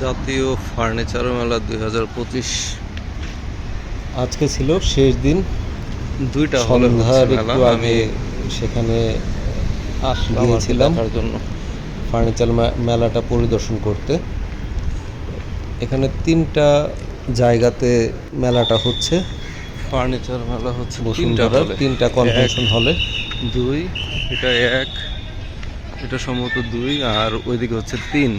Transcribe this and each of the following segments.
জাতীয় ফার্নিচার মেলা দুই হাজার পঁচিশ। আজকে ছিল শেষ দিন। দুইটা হলে সন্ধ্যার একটু। আগে আমি সেখানে গিয়েছিলাম। জন্য। ফার্নিচার মেলাটা পরিদর্শন করতে। এখানে তিনটা জায়গাতে মেলাটা হচ্ছে। ফার্নিচার মেলা হচ্ছে বসুন্ধরার তিনটা কনভেনশন হলে। দুই এটা এক এটা সম্ভবত দুই আর ওইদিকে হচ্ছে তিন।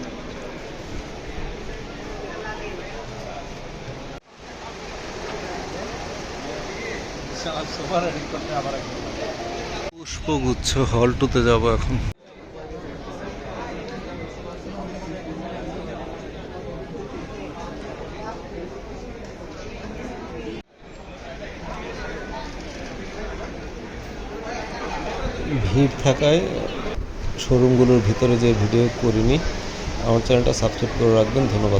পুষ্পগুচ্ছ হল টুতে যাব এখন। ভিড় থাকায় শোরুমগুলোর ভিতরে যে ভিডিও করিনি, আমার চ্যানেলটা সাবস্ক্রাইব করে রাখবেন, ধন্যবাদ।